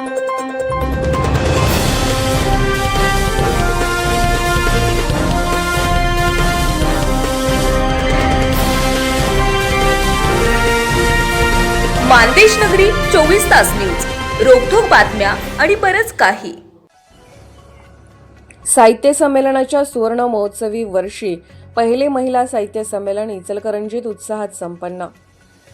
मानदेश नगरी चोवीस तास न्यूज. रोखोक बातम्या आणि बरच काही. साहित्य संमेलनाच्या सुवर्ण महोत्सवी वर्षी पहिले महिला साहित्य संमेलन इचलकरंजीत उत्साहात संपन्न.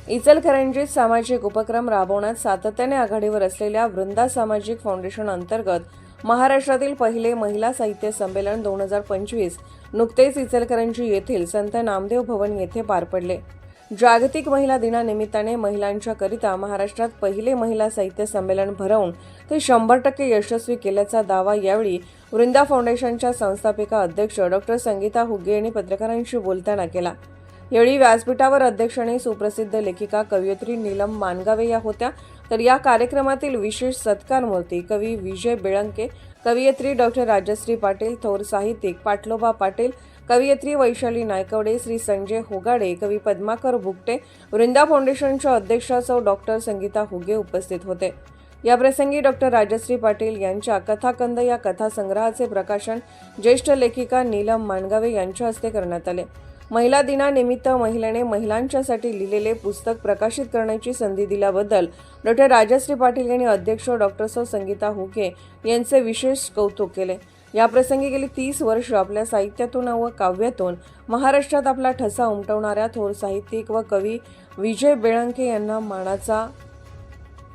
इचलकरंजीत सामाजिक उपक्रम राबवण्यात सातत्याने आघाडीवर असलेल्या वृंदा सामाजिक फाउंडेशन अंतर्गत महाराष्ट्रातील पहिले महिला साहित्य संमेलन दोन हजार पंचवीस नुकतेच इचलकरंजी येथील संत नामदेव भवन येथे पार पडले. जागतिक महिला दिनानिमित्ताने महिलांच्या करिता महाराष्ट्रात पहिले महिला साहित्य संमेलन भरवून ते शंभर टक्के यशस्वी केल्याचा दावा यावेळी वृंदा फाउंडेशनच्या संस्थापिका अध्यक्ष डॉक्टर संगीता हुगे यांनी पत्रकारांशी बोलताना केला. यावेळी व्यासपीठावर अध्यक्षांनी सुप्रसिद्ध लेखिका कवयित्री नीलम मानगावे या होत्या. तर या कार्यक्रमातील विशेष सत्कार मूर्ती कवी विजय बेळंके कवयित्री डॉक्टर राजश्री पाटील थोर साहित्यिक पाटलोबा पाटील कवयित्री वैशाली नायकवडे श्री संजय होगाडे कवी पद्माकर भुकटे वृंदा फाउंडेशनच्या अध्यक्षा सौ डॉक्टर संगीता हुगे उपस्थित होते. याप्रसंगी डॉक्टर राजश्री पाटील यांच्या कथाकंद या कथासंग्रहाचे प्रकाशन ज्येष्ठ लेखिका नीलम माणगावे यांच्या हस्ते करण्यात आले. महिला दिनानिमित्त महिलेने महिलांच्यासाठी लिहिलेले पुस्तक प्रकाशित करण्याची संधी दिल्याबद्दल डॉक्टर राजश्री पाटील यांनी अध्यक्ष डॉक्टर सौ संगीता हुके यांचे विशेष कौतुक केले. याप्रसंगी गेली तीस वर्ष आपल्या साहित्यातून व काव्यातून महाराष्ट्रात आपला ठसा उमटवणाऱ्या थोर साहित्यिक व कवी विजय बेळंके यांना मानाचा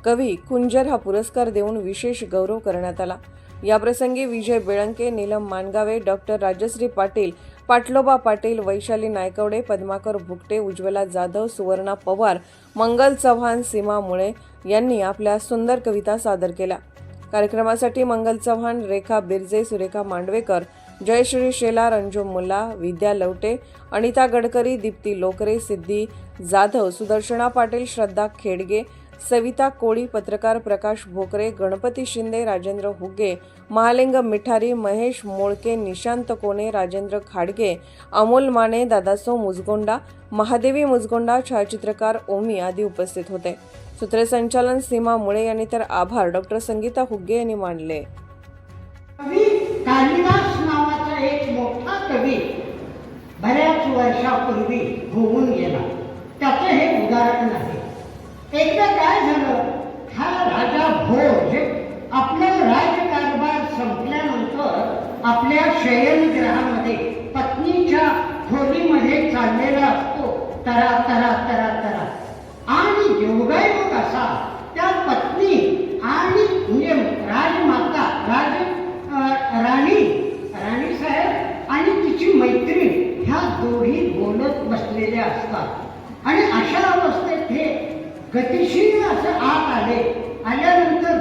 कवी कुंजर हा पुरस्कार देऊन विशेष गौरव करण्यात आला. याप्रसंगी विजय बेळंके नीलम मानगावे डॉक्टर राजश्री पाटील पाटलोबा पाटील वैशाली नायकवडे पद्माकर भुकटे उज्ज्वला जाधव सुवर्णा पवार मंगल चव्हाण सीमा मुळे यांनी आपल्या सुंदर कविता सादर केल्या. कार्यक्रमासाठी मंगल चव्हाण रेखा बिरजे सुरेखा मांडवेकर जयश्री शेलार अंजुम मुल्ला विद्या लवटे अनिता गडकरी दीप्ती लोकरे सिद्धी जाधव सुदर्शना पाटील श्रद्धा खेडगे सविता कोळी पत्रकार प्रकाश भोकरे गणपती शिंदे राजेंद्र हुगे महालिंग मिठारी महेश मोळके निशांत कोणे राजेंद्र खाडगे अमोल माने दादासो मुजगोंडा महादेवी मुजगोंडा छायाचित्रकार ओमी आदी उपस्थित होते. सूत्रसंचालन सीमा मुळे यांनी तर आभार. डॉक्टर संगीता हुग्गे यांनी मानले. कालिदास नावाचा एक मोठा कवी बऱ्याच वर्षापूर्वी होऊन गेला. त्याचं हे उदाहरण आहे. एकदा काय झालं? हा राजा भोज आपला राजकारभार संपल्यानंतर आपल्या शयनगृहामध्ये पत्नीच्या खोलीमध्ये चाललेला असतो. तरा तरा तरा तरा. आणि योगायोग असा त्या पत्नी आणि म्हणजे राजमाता राज राणी राणी साहेब आणि तिची मैत्रीण ह्या दोघी बोलत बसलेल्या असतात. आणि अशा अवस्थेत हे गतिशील असं आत आले. आल्यानंतर